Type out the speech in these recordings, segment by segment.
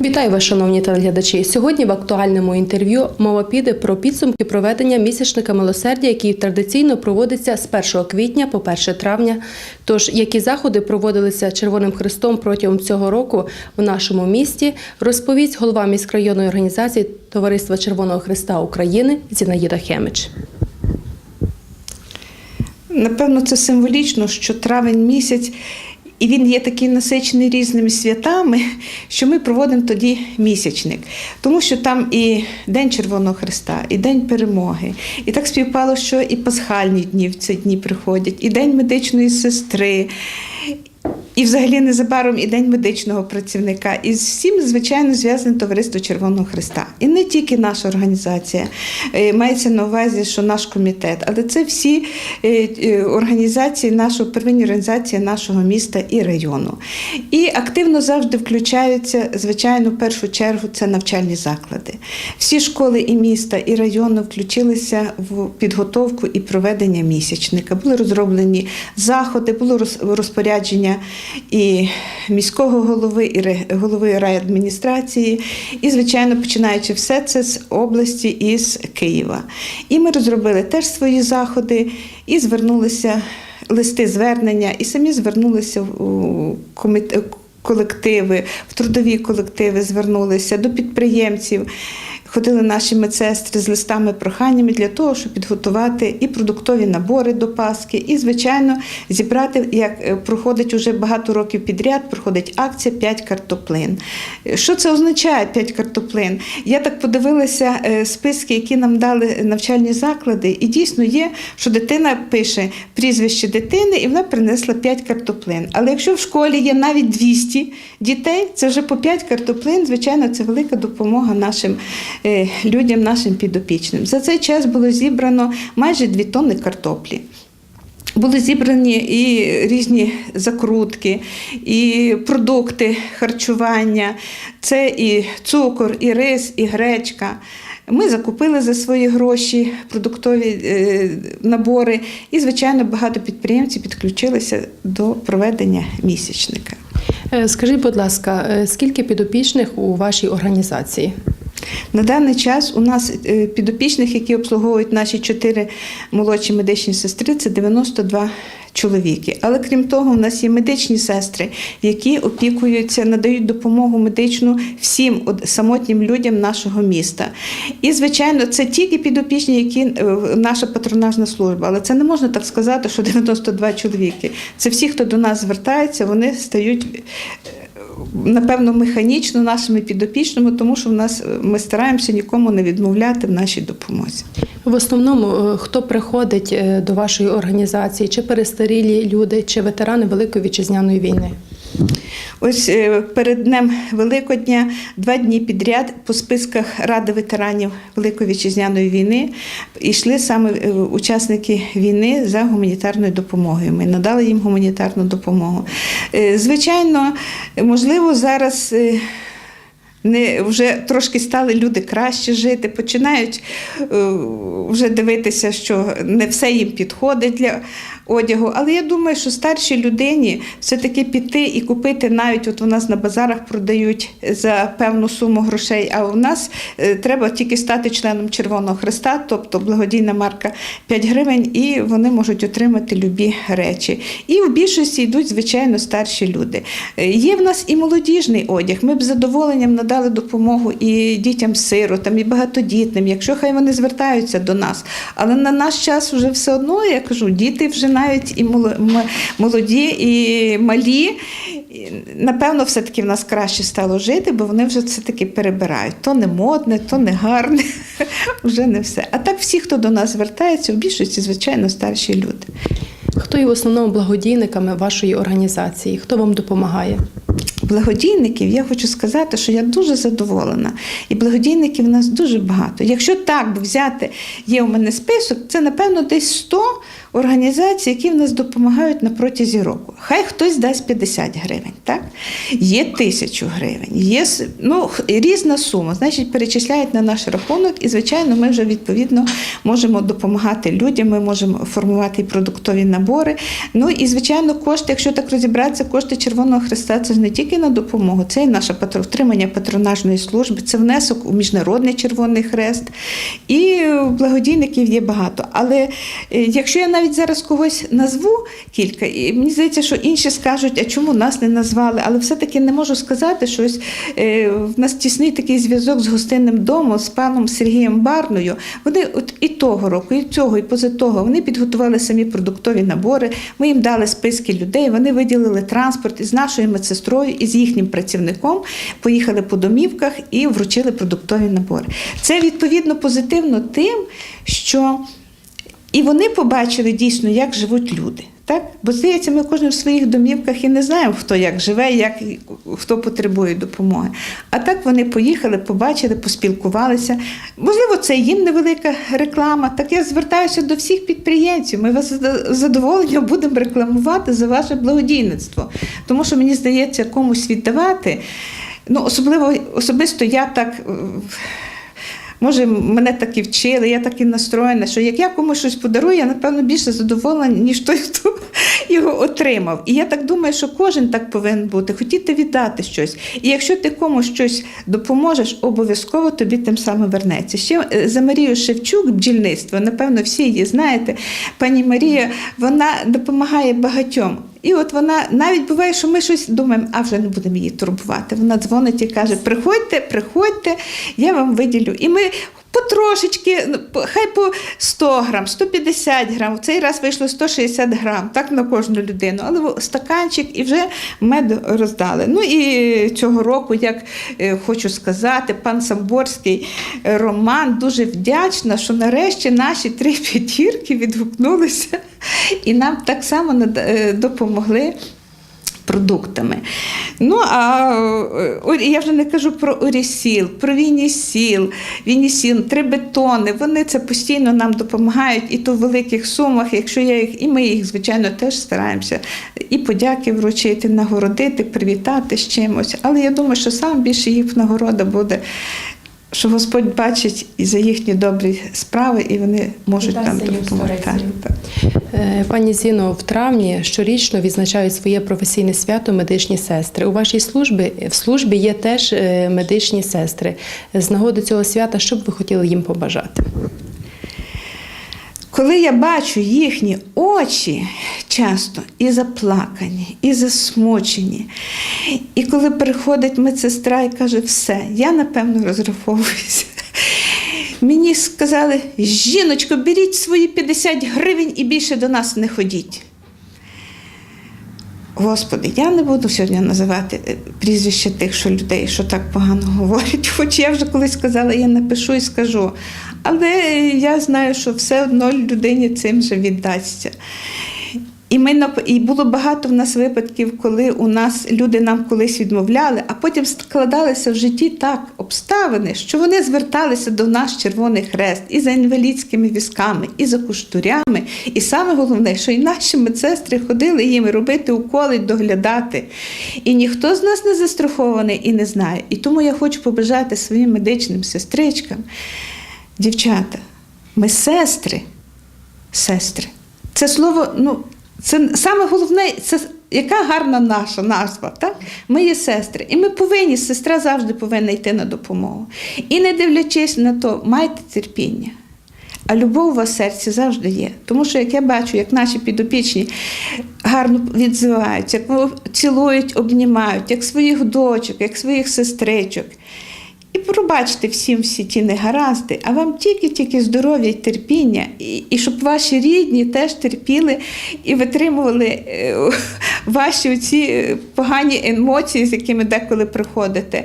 Вітаю вас, шановні телеглядачі. Сьогодні в актуальному інтерв'ю мова піде про підсумки проведення місячника милосердя, який традиційно проводиться з 1 квітня по 1 травня. Тож, які заходи проводилися Червоним Христом протягом цього року в нашому місті, розповість голова міськрайонної організації Товариства Червоного Христа України Зінаїда Хемич. Напевно, це символічно, що травень місяць, і він є такий насичений різними святами, що ми проводимо тоді місячник. Тому що там і День Червоного Христа, і День перемоги. І так співпало, що і пасхальні дні в ці дні приходять, і День медичної сестри. І взагалі незабаром і День медичного працівника. І з всім, звичайно, зв'язане товариство Червоного Христа. І не тільки наша організація, Е, мається на увазі, що наш комітет, але це всі е, е, організації нашого первинні організації нашого міста і району. І активно завжди включаються, звичайно, в першу чергу це навчальні заклади. Всі школи і міста, і району включилися в підготовку і проведення місячника. Були розроблені заходи, було роз- розпорядження і міського голови, і голови райадміністрації, і, звичайно, починаючи все це з області і з Києва. І ми розробили теж свої заходи і звернулися листи звернення, і самі звернулися у комітет колективи, в трудові колективи звернулися до підприємців. Ходили наші медсестри з листами проханнями для того, щоб підготувати і продуктові набори до Пасхи, і, звичайно, зібрати, як е, проходить уже багато років підряд, проходить акція «5 картоплин. Що це означає 5 картоплин? Я так подивилася е, списки, які нам дали навчальні заклади, і дійсно є, що дитина пише прізвище дитини, і вона принесла 5 картоплин. Але якщо в школі є навіть 200 дітей, це вже по 5 картоплин, звичайно, це велика допомога нашим людям, нашим підопічним. За цей час було зібрано майже 2 тонни картоплі. Були зібрані і різні закрутки, і продукти харчування, це і цукор, і рис, і гречка. Ми закупили за свої гроші продуктові е, набори, і, звичайно, багато підприємців підключилися до проведення місячника. Е, Скажіть, будь ласка, е, скільки підопічних у вашій організації? На даний час у нас е, підопічних, які обслуговують наші чотири молодші медичні сестри, це 92 чоловіки. Але крім того, у нас є медичні сестри, які опікуються, надають допомогу медичну всім самотнім людям нашого міста. І, звичайно, це тільки підопічні, які е, наша патронажна служба. Але це не можна так сказати, що 92 чоловіки. Це всі, хто до нас звертається, вони стають напевно, механічно нашими підопічними, тому що в нас е, ми стараємося нікому не відмовляти в нашій допомозі. В основному, е, хто приходить е, до вашої організації, чи перестарілі люди, чи ветерани Великої вітчизняної війни? Ось е, перед днем Великодня два дні підряд по списках Ради ветеранів Великої вітчизняної війни йшли саме е, учасники війни за гуманітарною допомогою. Ми надали їм гуманітарну допомогу. Е, Звичайно, можливо, зараз. не вже трошки стали люди краще жити, починають вже дивитися, що не все їм підходить для одягу. Але я думаю, що старшій людині все-таки піти і купити навіть от у нас на базарах продають за певну суму грошей. А у нас е, треба тільки стати членом Червоного Христа, тобто благодійна марка 5 гривень, і вони можуть отримати любі речі. І в більшості йдуть, звичайно, старші люди. Е, Є в нас і молодіжний одяг. Ми б задоволенням надали допомогу і дітям-сиротам, і багатодітним, якщо хай вони звертаються до нас. Але на наш час вже все одно, я кажу, діти вже навіть і моло- молоді, і малі. Напевно, все-таки в нас краще стало жити, бо вони вже все-таки перебирають. То не модне, то не гарне, вже не все. А так всі, хто до нас звертається, в більшості, звичайно, старші люди. Хто є в основному благодійниками вашої організації? Хто вам допомагає? Благодійників я хочу сказати, що я дуже задоволена. І благодійників у нас дуже багато. Якщо так взяти, є у мене список, це напевно десь 100 організацій, які в нас допомагають на протязі року. Хай хтось дасть 50 гривень, так? Є тисячу гривень, є ну, різна сума, значить, перечисляють на наш рахунок, і, звичайно, ми вже відповідно можемо допомагати людям, ми можемо формувати і продуктові набори. Ну і, звичайно, кошти, якщо так розібратися, кошти Червоного Христа це ж не тільки на допомогу. Це і наше втримання патронажної служби, це внесок у Міжнародний Червоний Хрест. І благодійників є багато. Але е, якщо я навіть зараз когось назву кілька, і мені здається, що інші скажуть, а чому нас не назвали? Але все-таки не можу сказати, що ось е, в нас тісний такий зв'язок з гостинним домом, з паном Сергієм Барною. Вони от і того року, і цього, і поза того, вони підготували самі продуктові набори. Ми їм дали списки людей, вони виділили транспорт із нашою медсестрою, з їхнім працівником поїхали по домівках і вручили продуктові набори. Це відповідно позитивно тим, що і вони побачили дійсно, як живуть люди. Так? Бо здається, ми кожен в своїх домівках і не знаємо, хто як живе, як, хто потребує допомоги. А так вони поїхали, побачили, поспілкувалися. Можливо, це їм невелика реклама. Так я звертаюся до всіх підприємців. Ми вас з задоволенням будемо рекламувати за ваше благодійництво. Тому що мені здається, комусь віддавати. Ну, особливо особисто я так. Може, мене так і вчили, я так і настроєна, що як я комусь щось подарую, я напевно більше задоволена, ніж той, хто його отримав. І я так думаю, що кожен так повинен бути, хотіти віддати щось. І якщо ти комусь щось допоможеш, обов'язково тобі тим самим вернеться. Ще е, за Марію Шевчук, бджільництво, напевно, всі її знаєте. Пані Марія, вона допомагає багатьом. І от вона навіть буває, що ми щось думаємо, а вже не будемо її турбувати. Вона дзвонить і каже: приходьте, приходьте, я вам виділю. І ми потрошечки, ну, хай по 100 грам, 150 грам. В цей раз вийшло 160 грам, так на кожну людину. Але стаканчик і вже мед роздали. Ну і цього року, як е, хочу сказати, пан Самборський е, Роман дуже вдячна, що нарешті наші три п'ятірки відгукнулися і нам так само е, допомогли. Продуктами. Ну, а е, я вже не кажу про Орісіл, про Вінісіл, Вінісіл, три бетони. Вони це постійно нам допомагають, і то в великих сумах, якщо я їх, і ми їх, звичайно, теж стараємося і подяки вручити, нагородити, привітати з чимось. Але я думаю, що саме більше їх нагорода буде, що Господь бачить і за їхні добрі справи, і вони можуть і нам допомогти. Е, Пані Зіно, в травні щорічно відзначають своє професійне свято медичні сестри. У вашій службі в службі є теж е, медичні сестри. З нагоди цього свята, що б ви хотіли їм побажати? Коли я бачу їхні очі часто і заплакані, і засмучені, і коли приходить медсестра і каже, все, я напевно розраховуюся. Мені сказали, жіночко, беріть свої 50 гривень і більше до нас не ходіть. Господи, я не буду сьогодні називати е, прізвища тих, що людей, що так погано говорять. Хоч я вже колись сказала, я напишу і скажу. Але я знаю, що все одно людині цим же віддасться. І, ми, і було багато в нас випадків, коли у нас люди нам колись відмовляли, а потім складалися в житті так обставини, що вони зверталися до нас Червоний Хрест і за інвалідськими візками, і за куштурями. І саме головне, що і наші медсестри ходили їм робити уколи, доглядати. І ніхто з нас не застрахований і не знає. І тому я хочу побажати своїм медичним сестричкам, дівчата, ми сестри, сестри. Це слово, ну, це саме головне, це яка гарна наша назва. Так? Ми є сестри. І ми повинні, сестра завжди повинна йти на допомогу. І не дивлячись на то, майте терпіння. А любов у вас в серці завжди є. Тому що як я бачу, як наші підопічні гарно відзиваються, як цілують, обнімають, як своїх дочок, як своїх сестричок. І пробачте всім всі ті негаразди, а вам тільки-тільки здоров'я і терпіння, і, і щоб ваші рідні теж терпіли і витримували е, ваші ці погані емоції, з якими деколи приходите.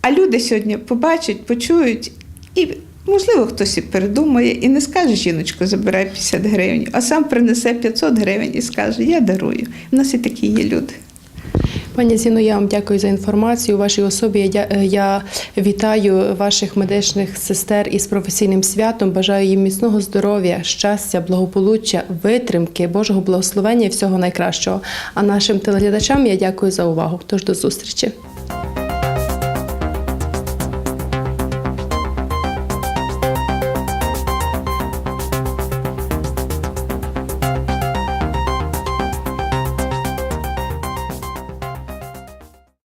А люди сьогодні побачать, почують і. Можливо, хтось і передумає і не скаже, жіночко, забирай 50 гривень, а сам принесе 500 гривень і скаже, я дарую. У нас і такі є люди. Пані Зіно, я вам дякую за інформацію. У вашій особі я, е, я вітаю ваших медичних сестер із професійним святом. Бажаю їм міцного здоров'я, щастя, благополуччя, витримки, Божого благословення і всього найкращого. А нашим телеглядачам я дякую за увагу. Тож до зустрічі.